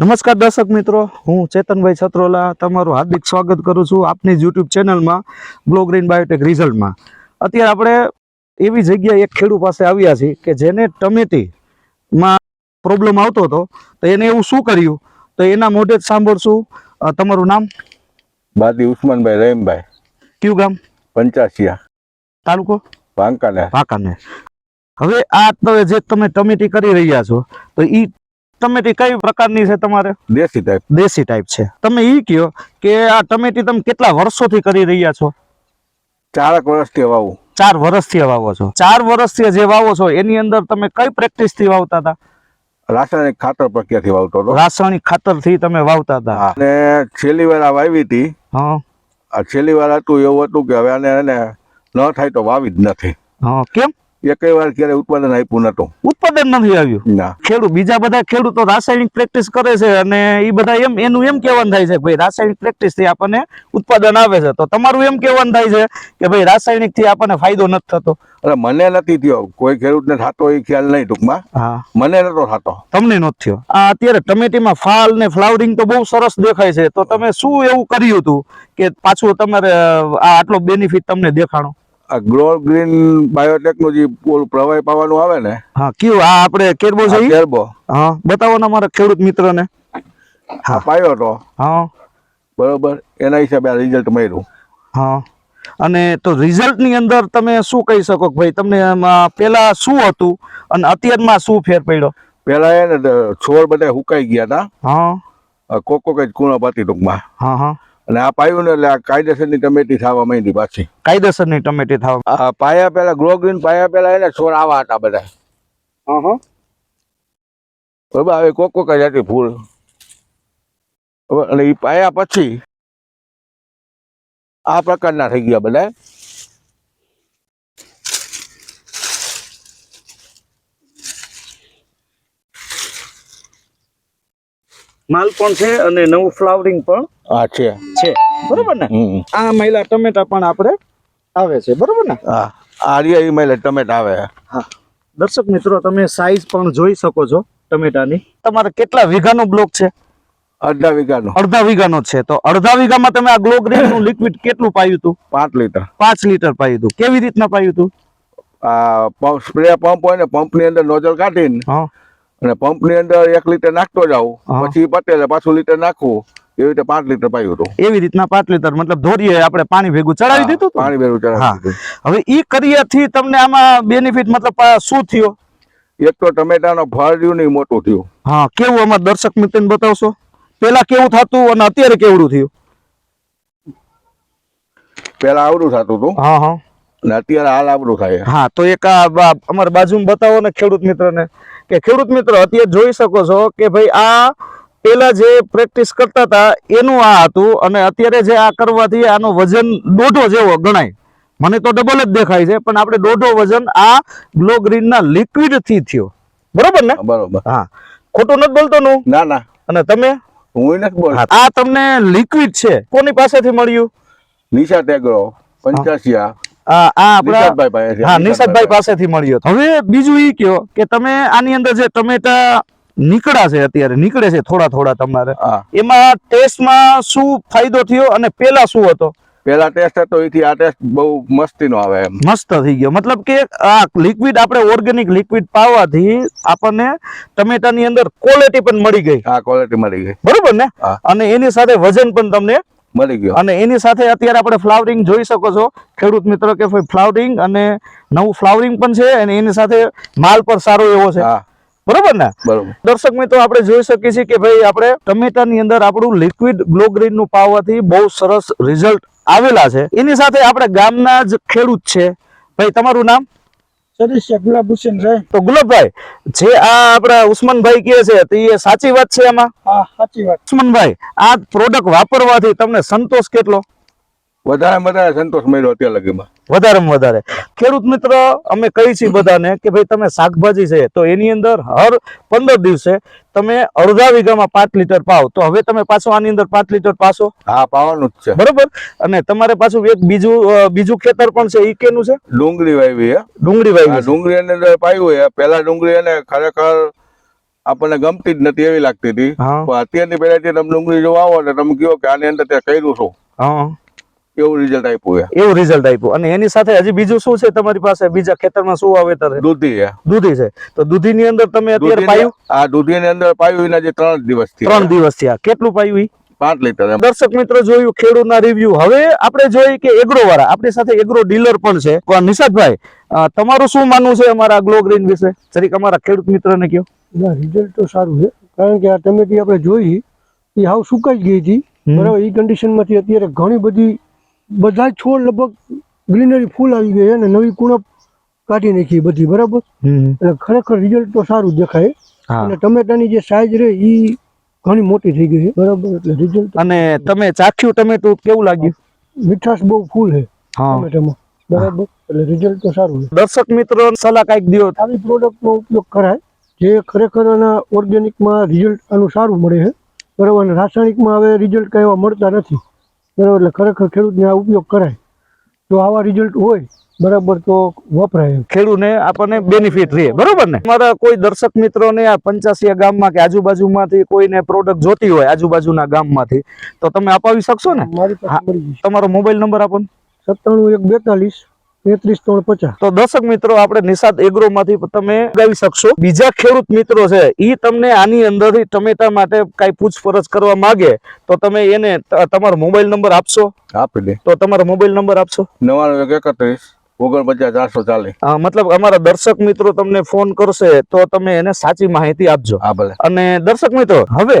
નમસ્કાર દર્શક મિત્રો હું ચેતનભાઈ છત્રોલા તમારું હાર્દિક સ્વાગત કરું છું આપની યુટ્યુબ ચેનલમાં બ્લો ગ્રીન બાયોટેક રિઝલ્ટમાં. અત્યારે આપણે એવી જગ્યાએ એક ખેડૂત પાસે આવ્યા છીએ કે જેને ટમેટીમાં પ્રોબ્લેમ આવતો હતો તો એને એવું શું કર્યું? તો એના મોઢે જ સાંભળશું. તમારું નામ? બાદી ઉસ્માનભાઈ રહીમભાઈ. કયું ગામ? પંચાસિયા તાલુકો? વાંકાને વાંકાને હવે આ તમે જે તમે ટમેટી કરી રહ્યા છો તો ઈ ટમેટી કઈ પ્રકારની છે તમારે? દેશી ટાઈપ દેશી ટાઈપ છે. તમે ઈ કયો કે આ ટમેટી તમે કેટલા વર્ષોથી કરી રહ્યા છો? ચારક વર્ષથી વાવું. ચાર વર્ષથી વાવો છો. ચાર વર્ષથી જે વાવો છો એની અંદર તમે કઈ પ્રેક્ટિસથી વાવતા હતા? રાસાયણિક ખાતર પ્રક્રિયાથી વાવતો હતો. રાસાયણિક ખાતરથી તમે વાવતા હતા. અને છેલ્લી વાર આ વાવી હતી. હા. આ છેલ્લી વાર હતું એવું હતું કે હવે આને ન થાય તો વાવી જ નથી. હા કેમ? એકેય વાર ક્યારે ઉત્પાદન આપ્યું નતું ઉત્પાદન નથી આવ્યું. ના. ખેડૂત બીજા બધા ખેડૂતો રાસાયણિક પ્રેક્ટિસ કરે છે અને એ બધા એમ એનું એમ કહેવાનું થાય છે ભાઈ રાસાયણિક પ્રેક્ટિસથી આપણને ઉત્પાદન આવે છે. તો તમારું એમ કહેવાનું થાય છે કે ભાઈ રાસાયણિકથી આપણને ફાયદો નથી થતો. અરે મને નથી થયો. કોઈ ખેડૂતને થતો એ ખ્યાલ નહીં ટૂંકમાં. હા. મને નતો થતો. તમને નથી થયો. આ અત્યારે ટમેટીમાં ફાલ ને ફ્લાવરિંગ તો બહુ સરસ દેખાય છે. તો તમે શું એવું કર્યું હતું કે પાછું તમારે આ આટલો બેનિફિટ તમને દેખાણો? ગ્રો ગ્રીન બાયોટેકનું જે ઓલું પ્રવાહી પાવાનું આવે ને હા કયું? આ આપણે કેરબો છે આ કેરબો. હા બતાવો ને અમારા ખેડૂત મિત્રને. હા. પાયો તો હા. બરોબર? એના હિસાબે આ રિઝલ્ટ મળ્યું. હા. અને તો રિઝલ્ટની અંદર તમે શું કહી શકો ભાઈ તમને પેલા શું હતું અને અત્યારમાં શું ફેર પડ્યો? પેલા એને છોડ બધા હુકાઈ ગયા હતા હા. કોકો કઈ કૂણો પાતી ટૂંકમાં. હા હા. અને આ પાયું ને એટલે આ કાયદેસરની ટમેટી થવા માંડી પાછી. કાયદેસરની ટમેટી થવા આ પાયા પેલા ગ્રો ગ્રીન પાયા પેલા એને છોડ આવા હતા બધા. બરોબર હવે કોક કોક જ હતી ફૂલ. અને એ પાયા પછી આ પ્રકારના થઈ ગયા બધા. માલ પણ છે અને નવું ફ્લાવરિંગ પણ આ છે. છે. બરોબર ને? આ મહિલા ટમેટા પણ આપણે આવે છે. બરોબર ને? હા. આ મહિલા ટમેટા આવે. હા. દર્શક મિત્રો તમે સાઈઝ પણ જોઈ શકો છો ટમેટાની. તમારે કેટલા વીઘાનો બ્લોક છે? અડધા વીઘાનો. અડધા વીઘાનો છે. તો અડધા વીઘામાં તમે આ ગ્લો નું લિક્વિડ કેટલું પાયું હતું? પાંચ લીટર. પાંચ લીટર પાયું હતું. કેવી રીતના પાયું હતું? સ્પ્રે પંપ હોય ને પંપની અંદર નોઝલ કાઢીને હા. અને પંપની અંદર એક લીટર નાખતો જાવ પછી પતે એટલે પાછું લીટર નાખવું એવી રીતે પાંચ લીટર પાયું હતું. એવી રીતના પાંચ લીટર મતલબ ધોરીએ આપણે પાણી ભેગું ચડાવી દીધું પાણી ભેગું. ચડાવી હવે ઈ કર્યાથી તમને આમાં બેનિફિટ મતલબ શું થયો? એક તો ટમેટાનો ફળ રહ્યું નહીં મોટું થયું. હા કેવું અમારા દર્શક મિત્રને બતાવશો? પેલા કેવું થતું અને અત્યારે કેવડું થયું? પેલા આવડું થતું હતું. હા હા. અને અત્યારે હાલ આવડું થાય. હા તો એક અમારા બાજુમાં બતાવો ને ખેડૂત મિત્રને. કે ખેડૂત મિત્ર અત્યારે જોઈ શકો છો કે ભાઈ આ પેલા જે પ્રેક્ટિસ કરતા હતા એનું આ હતું અને અત્યારે જે આ કરવાથી આનો વજન દોઢો જેવો ગણાય. મને તો ડબલ જ દેખાય છે પણ આપણે દોઢો વજન આ ગ્લો ગ્રીનના લિક્વિડથી થયો. બરોબર ને? બરોબર. હા. ખોટું નથી બોલતો નું ના. ના અને તમે? હું નથી બોલ આ તમને લિક્વિડ છે. કોની પાસેથી મળ્યું? નિશા ટેગરો પંચાસિયા આ આ આપણા હા નિશાંતભાઈ પાસેથી. મળ્યો હવે બીજું એ કયો કે તમે આની અંદર જે ટમેટા નીકળ્યા છે અત્યારે નીકળે છે થોડા થોડા તમારે. એમાં ટેસ્ટમાં શું ફાયદો થયો અને પેલા શું હતો? પેલા ટેસ્ટ હતો એથી આ ટેસ્ટ બહુ મસ્તીનો આવે એમ. મસ્ત થઈ ગયો. મતલબ કે આ લિક્વિડ આપણે ઓર્ગેનિક લિક્વિડ પાવાથી આપણને ટમેટાની અંદર ક્વોલિટી પણ મળી ગઈ. આ ક્વોલિટી મળી ગઈ. બરોબર ને? અને એની સાથે વજન પણ તમને મળી ગયો. અને એની સાથે અત્યારે આપણે ફ્લાવરિંગ જોઈ શકો છો. ખેડૂત મિત્રો કે ભાઈ ફ્લાવરિંગ અને નવું ફ્લાવરિંગ પણ છે અને એની સાથે માલ પર સારો એવો છે. બરોબર ને? બરોબર. દર્શક મિત્રો આપણે જોઈ શકીએ છીએ કે ભાઈ આપણે ટમેટાની અંદર આપણું લિક્વિડ ગ્લો ગ્રીનનું પાવાથી બહુ સરસ રિઝલ્ટ આવેલા છે. એની સાથે આપણે ગામના જ ખેડૂત છે. ભાઈ તમારું નામ? તો ગુલાબભાઈ જે આ આપણા ઉસ્માનભાઈ કહે છે તો એ સાચી વાત છે એમાં હા સાચી વાત. ઉસ્માનભાઈ આ પ્રોડક્ટ વાપરવાથી તમને સંતોષ કેટલો? વધારે વધારે સંતોષ મળ્યો અત્યારે લગીમાં. વધારે વધારે. ખેડૂત મિત્ર અમે કહી છીએ બધાને કે ભાઈ તમે શાકભાજી છે તો એની અંદર હર પંદર દિવસે તમે અડધા વીઘામાં પાંચ લીટર પાવ. તો હવે તમે પાછો આની અંદર પાંચ લીટર પાછો હા પાવાનું જ છે. બરોબર? અને તમારે પાછું એક બીજું બીજું ખેતર પણ છે એ કેનું છે? ડુંગળી વાવી ડુંગળી વાવી ડુંગળી એની અંદર પાયું હોય. પેલા ડુંગળી એને ખરેખર આપણને ગમતી જ નથી એવી લાગતી હતી. પણ અત્યારની પેલાથી તમે ડુંગળી જો વાવો ને તમે કહો કે આની અંદર ત્યાં કર્યું છું એવું રિઝલ્ટ આપ્યું એવું રિઝલ્ટ આપ્યું. અને એની સાથે હજી બીજું શું છે? તમારી પાસે બીજા ખેતરમાં શું વાવેતર છે? દૂધી છે. દૂધી છે. તો દૂધીની અંદર તમે અત્યારે પાયું? આ દૂધીની અંદર પાયું એના જે ત્રણ દિવસ ત્રણ દિવસ થયા. કેટલું પાયું પાંચ લીટર દર્શક મિત્રો જોયું ખેડૂતના રિવ્યુ હવે આપણે જોઈએ કે એગ્રો વાળા આપણી સાથે એગ્રો ડીલર પણ છે. નિષાદભાઈ નિશાદભાઈ તમારું શું માનવું છે અમારા ગ્લો ગ્રીન વિશે? જરીક અમારા ખેડૂત મિત્રને કહો. ના રિઝલ્ટ તો સારું છે. કારણ કે આ ટમેટી આપણે જોઈ એ હાવ સુકાઈ ગઈ હતી. બરાબર એ કન્ડિશનમાંથી અત્યારે ઘણી બધી બધા છોડ લગભગ ગ્રીનરી ફૂલ આવી ગઈ અને નવી કુણપ કાઢી નાખી બધી બરાબર? એટલે ખરેખર રિઝલ્ટ તો સારું દેખાય. અને ટમેટાની જે સાઈઝ રહે એ ઘણી મોટી થઈ ગઈ છે બરાબર? એટલે રિઝલ્ટ અને તમે ચાખ્યું ટમેટું કેવું લાગ્યું? મીઠાશ બહુ ફૂલ છે ટમેટામાં બરાબર? એટલે રિઝલ્ટ તો સારું છે. દર્શક મિત્રો સલાહ કાંઈક દો આવી પ્રોડક્ટનો ઉપયોગ કરાય જે ખરેખર આના ઓર્ગેનિકમાં રિઝલ્ટ આનું સારું મળે છે બરાબર? અને રાસાયણિકમાં હવે રિઝલ્ટ કાંઈ એવા મળતા નથી. બરાબર એટલે ખરેખર ખેડૂતને આ ઉપયોગ કરાય. જો આવા રિઝલ્ટ હોય બરાબર તો વપરાય ખેડૂતને આપણને બેનિફિટ રહે બરાબર ને? મારા કોઈ દર્શક મિત્રોને આ પંચાસિયા ગામમાં કે આજુબાજુમાંથી કોઈને પ્રોડક્ટ જોતી હોય આજુબાજુના ગામમાંથી તો તમે અપાવી શકશો ને? તમારો મોબાઈલ નંબર આપણને સત્તાણું એક બેતાલીસ તેત્રીસ ત્રણ પચાસ. તો દર્શક મિત્રો આપણે નિષાદ એગ્રો માંથી તમે ગાવી શકશો. બીજા ખેડૂત મિત્રો છે ઈ તમને આની અંદરથી ટમેટા માટે કઈ પૂછપરછ કરવા માંગે તો તમે એને તમારો મોબાઈલ નંબર આપશો? આપી દે. તો તમારો મોબાઈલ નંબર આપશો? નવાણું એકત્રીસ. ઓગણપચાસ ચારસો ચાલીસ. મતલબ અમારા દર્શક મિત્રો તમને ફોન કરશે તો તમે એને સાચી માહિતી આપજો. અને દર્શક મિત્રો હવે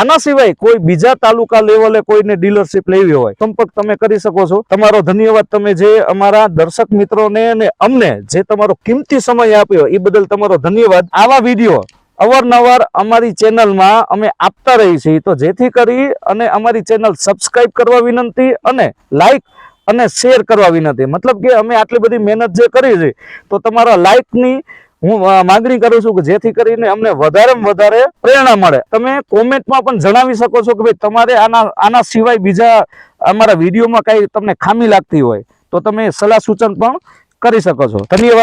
આના સિવાય કોઈ બીજા તાલુકા લેવલે કોઈને ડીલરશીપ લેવી હોય સંપર્ક તમે કરી શકો છો. તમારો ધન્યવાદ તમે જે અમારા દર્શક મિત્રોને અને અમને જે તમારો કિંમતી સમય આપ્યો એ બદલ તમારો ધન્યવાદ. આવા વીડિયો અવારનવાર અમારી ચેનલમાં અમે આપતા રહી છીએ તો જેથી કરી અને અમારી ચેનલ સબસ્ક્રાઈબ કરવા વિનંતી અને લાઈક અને શેર કરવા વિનંતી. મતલબ કે અમે આટલી બધી મહેનત જે કરી છે, તો તમારા લાઈકની હું માગણી કરું છું કે જેથી કરીને અમને વધારેમાં વધારે પ્રેરણા મળે. તમે કોમેન્ટમાં પણ જણાવી શકો છો કે ભાઈ તમારે આના આના સિવાય બીજા અમારા વિડીયોમાં કાંઈ તમને ખામી લાગતી હોય, તો તમે સલાહ સૂચન પણ કરી શકો છો. ધન્યવાદ.